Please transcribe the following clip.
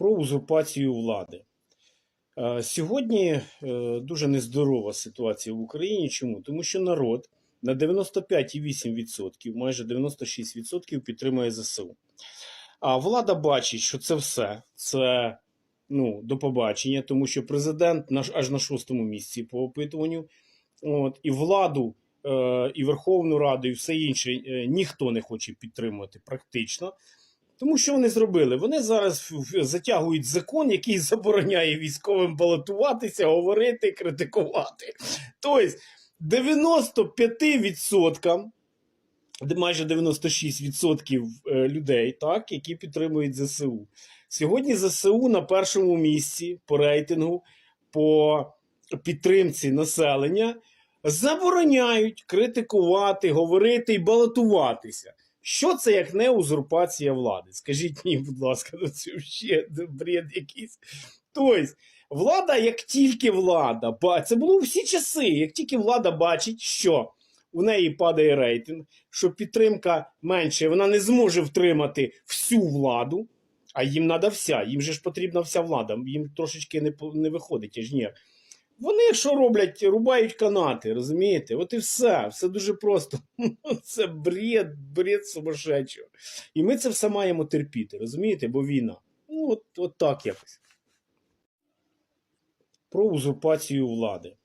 про узурпацію влади. Е, Сьогодні е, дуже нездорова ситуація в Україні. Чому? Тому що народ на 95,8%, майже 96% підтримує ЗСУ. А влада бачить, що це все. Це ну, до побачення, тому що президент аж на шостому місці по опитуванню. От, і владу, е, і Верховну Раду, і все інше ніхто не хоче підтримувати практично. Тому що вони зробили? Вони зараз затягують закон, який забороняє військовим балотуватися, говорити, критикувати. Тобто 95%, де майже 96% е, людей, так, які підтримують ЗСУ. Сьогодні ЗСУ на першому місці по рейтингу, по підтримці населення забороняють критикувати, говорити і балотуватися. Що це як не узурпація влади? Скажіть мені, будь ласка, ну це ще бред якийсь. Тобто, влада, як тільки влада, це було всі часи, як тільки влада бачить, що у неї падає рейтинг, що підтримка менше, вона не зможе втримати всю владу, а їм треба вся, їм же ж потрібна вся влада, їм трошечки не, не виходить аж ніяк. Вони що роблять? Рубають канати, розумієте? От і все. Все дуже просто. Це бред, бред сумасшедшого. І ми це все маємо терпіти, розумієте? Бо війна. Ну, от, от так якось. Про узурпацію влади.